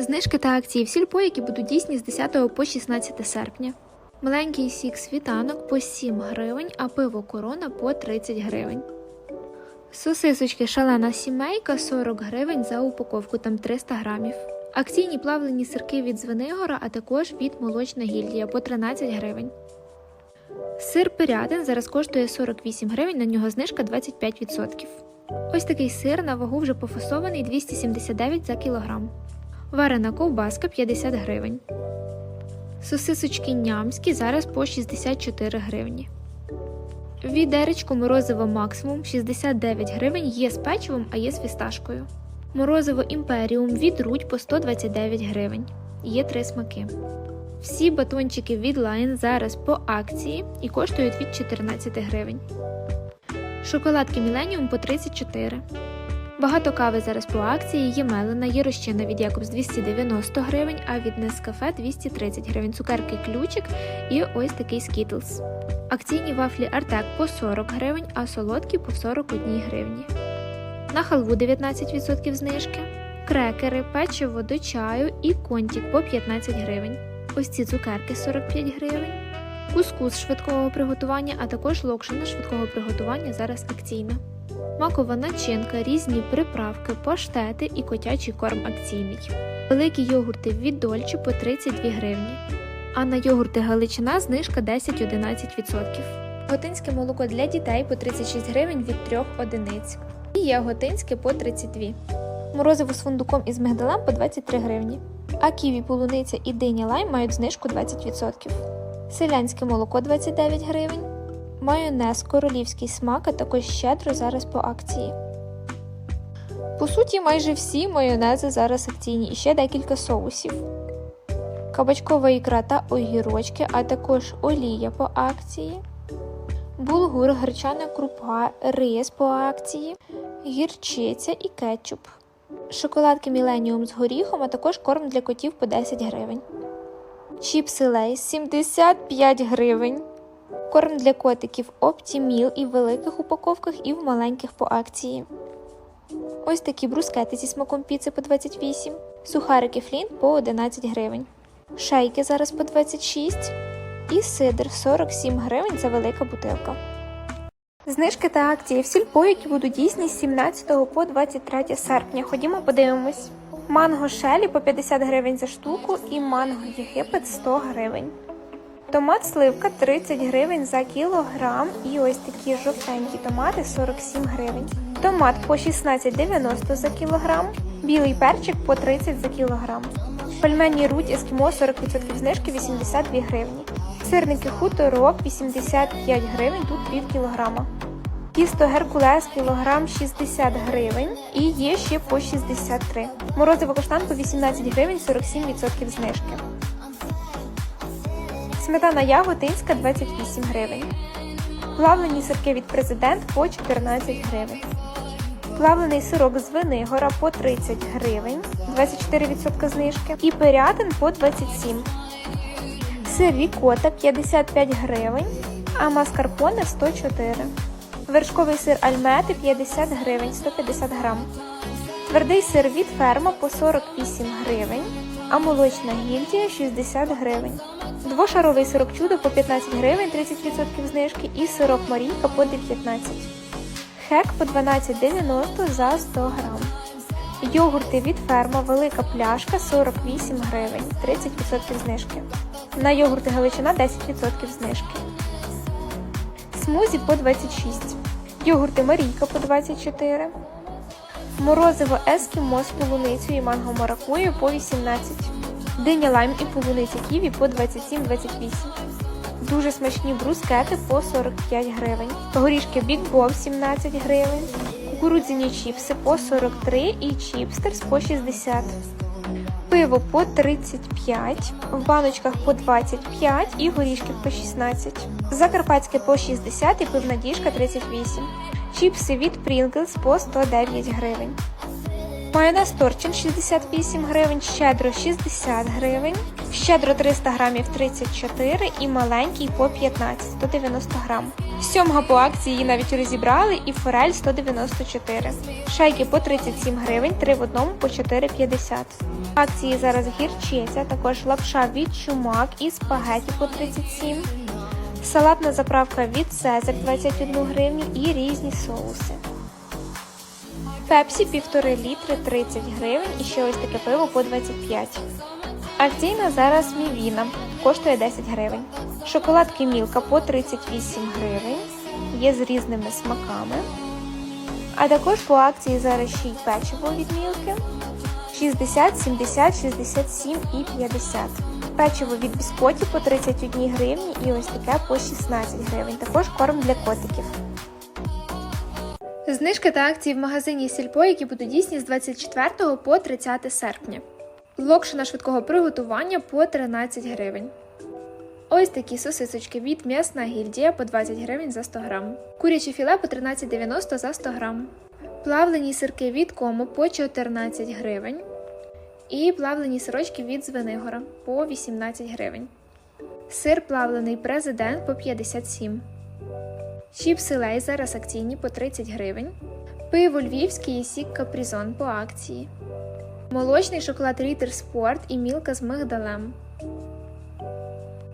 Знижки та акції в сільпо, які будуть дійсні з 10 по 16 серпня. Маленький сік світанок по 7 гривень, а пиво корона по 30 гривень. Сосисочки шалена сімейка 40 гривень за упаковку, там 300 грамів. Акційні плавлені сирки від Звенигора, а також від молочна гільдія по 13 гривень. Сир пирятин зараз коштує 48 гривень, на нього знижка 25%. Ось такий сир на вагу вже пофасований 279 за кілограм. Варена ковбаска 50 гривень. Сосисочки нямські зараз по 64 гривні. Відеречко морозиво максимум 69 гривень є з печивом, а є з фісташкою. Морозиво імперіум від рудь по 129 гривень. Є три смаки. Всі батончики від Line зараз по акції і коштують від 14 гривень. Шоколадки Millennium по 34. Багато кави зараз по акції, є мелена, є розчина від Якобс 290 гривень, а від Nescafe 230 гривень. Цукерки ключик і ось такий Skittles. Акційні вафлі Артек по 40 гривень, а солодкі по 41 гривні. На халву 19% знижки. Крекери, печиво до чаю і контік по 15 гривень. Ось ці цукерки 45 гривень. Кускус швидкого приготування, а також локшина швидкого приготування зараз акційна. Макова начинка, різні приправки, паштети і котячий корм акційний. Великі йогурти від Дольче по 32 гривні. А на йогурти Галичина знижка 10-11%. Готинське молоко для дітей по 36 гривень від 3 одиниць. І є готинське по 32. Морозиво з фундуком із мигдалем по 23 гривні. А ківі, полуниця і диня лайм мають знижку 20%. Селянське молоко 29 гривень. Майонез королівський смак, а також щедро зараз по акції. По суті, майже всі майонези зараз акційні і ще декілька соусів. Кабачкова ікра та огірочки, а також олія по акції. Булгур, гречана крупа, рис по акції, гірчиця і кетчуп. Шоколадки Millennium з горіхом, а також корм для котів по 10 гривень. Чіпси Лейс 75 гривень. Корм для котиків Optimil і в великих упаковках, і в маленьких по акції. Ось такі брускети зі смаком піци по 28, сухарики Флінт по 11 гривень. Шейки зараз по 26 і сидр 47 гривень за велика бутилка. Знижки та акції в сільпо, які будуть дійсні з 17 по 23 серпня. Ходімо подивимось. Манго шелі по 50 гривень за штуку і манго Єгипет 100 гривень. Томат сливка 30 гривень за кілограм. І ось такі жовтенькі томати 47 гривень. Томат по 16,90 за кілограм. Білий перчик по 30 за кілограм. Пельмені рудь ескімо 40% знижки 82 гривні. Сирники хуторок 85 гривень, тут пів кілограма. Тісто Геркулес кілограм 60 гривень і є ще по 63. Морозиво каштанку 18 гривень 47% знижки. Сметана ягодинська 28 гривень. Плавлені сирки від президент по 14 гривень. Плавлений сирок з Винигора по 30 гривень, 24% знижки. І пирятин по 27. Сир рікота 55 гривень, а маскарпоне 104. Вершковий сир альмети 50 гривень 150 грам. Твердий сир від ферма по 48 гривень, а молочна гільдія 60 гривень. Двошаровий сирок чудо по 15 гривень 30% знижки і сирок Марійка по 19. Хек по 12,90 за 100 грам. Йогурти від ферма велика пляшка 48 гривень 30% знижки. На йогурти Галичина 10% знижки. Смузі по 26. Йогурти Марійка по 24. Морозиво ескімо з полуницею і манго маракую по 18. Диня лайм і полуниця ківі по 27-28. Дуже смачні брускети по 45 гривень. Горішки Big Bob 17 гривень. Кукурудзяні чіпси по 43 і чіпстерс по 60. Пиво по 35, в баночках по 25 і горішки по 16. Закарпатське по 60 і пивна діжка 38. Чіпси від Pringles по 109 гривень. Майонез Торчин 68 гривень, щедро 60 гривень, щедро 300 грамів 34 і маленький по 15 190 грам. Сьомга по акції її навіть розібрали і форель 194. Шайки по 37 гривень, 3 в одному по 4,50. В акції зараз гірчиця, також лапша від чумак і спагеті по 37. Салатна заправка від Цезарь 21 гривню і різні соуси. Пепсі 1,5 літри 30 гривень і ще ось таке пиво по 25. Акційна зараз мівіна коштує 10 гривень. Шоколадки Мілка по 38 гривень. Є з різними смаками. А також по акції зараз ще й печиво від Мілки 60, 70, 67 і 50. Печиво від біскоті по 31 гривні і ось таке по 16 гривень. Також корм для котиків. Знижки та акції в магазині Сільпо, які будуть дійсні з 24 по 30 серпня. Локшина швидкого приготування по 13 гривень. Ось такі сосисочки від м'ясна гільдія по 20 гривень за 100 грам. Куряче філе по 13,90 за 100 грам. Плавлені сирки від кому по 14 гривень. І плавлені сирочки від Звенигора по 18 гривень. Сир плавлений президент по 57 Чіпси Лей зараз акційні по 30 гривень. Пиво львівський і сік капрізон по акції. Молочний шоколад Рітер Спорт і мілка з мигдалем.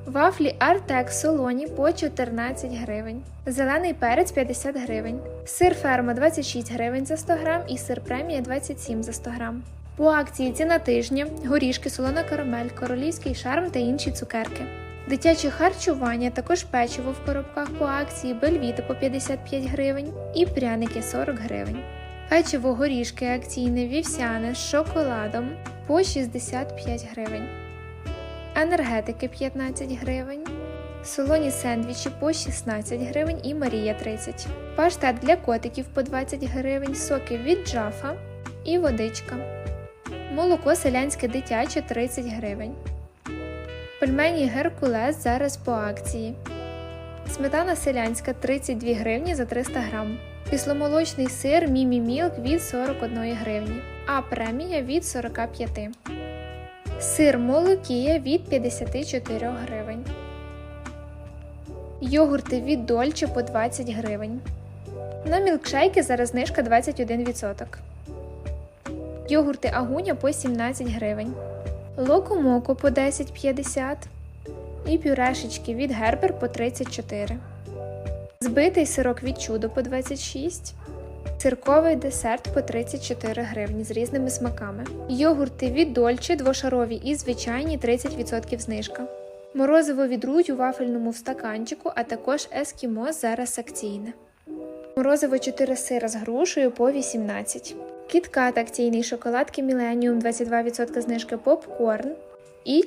Вафлі Артек солоні по 14 гривень. Зелений перець 50 гривень. Сир ферма 26 гривень за 100 грам і сир премія 27 за 100 грам. По акції ціна тижня, горішки, солона карамель, королівський шарм та інші цукерки. Дитяче харчування, також печиво в коробках по акції Бельвіта по 55 гривень і пряники 40 гривень. Печиво горішки акційне вівсяне з шоколадом по 65 гривень. Енергетики 15 гривень. Солоні сендвічі по 16 гривень і Марія 30. Паштет для котиків по 20 гривень, соки від джафа і водичка. Молоко селянське дитяче 30 гривень. Пельмені Геркулес зараз по акції. Сметана селянська 32 гривні за 300 грам. Кисломолочний сир Мімі Мілк від 41 гривні, а премія від 45. Сир Молокія від 54 гривень. Йогурти від Дольче по 20 гривень. На мілкшейки зараз знижка 21%. Йогурти Агуня по 17 гривень. Локомоко по 10,50 і пюрешечки від Гербер по 34. Збитий сирок від чудо по 26. Цирковий десерт по 34 гривні з різними смаками. Йогурти від Дольче двошарові і звичайні 30% знижка. Морозиво від Рудь у вафельному стаканчику, а також ескімо зараз акційне. Морозиво 4 сира з грушею по 18. Кіткат акційний шоколадки Міленіум 22% знижки попкорн. І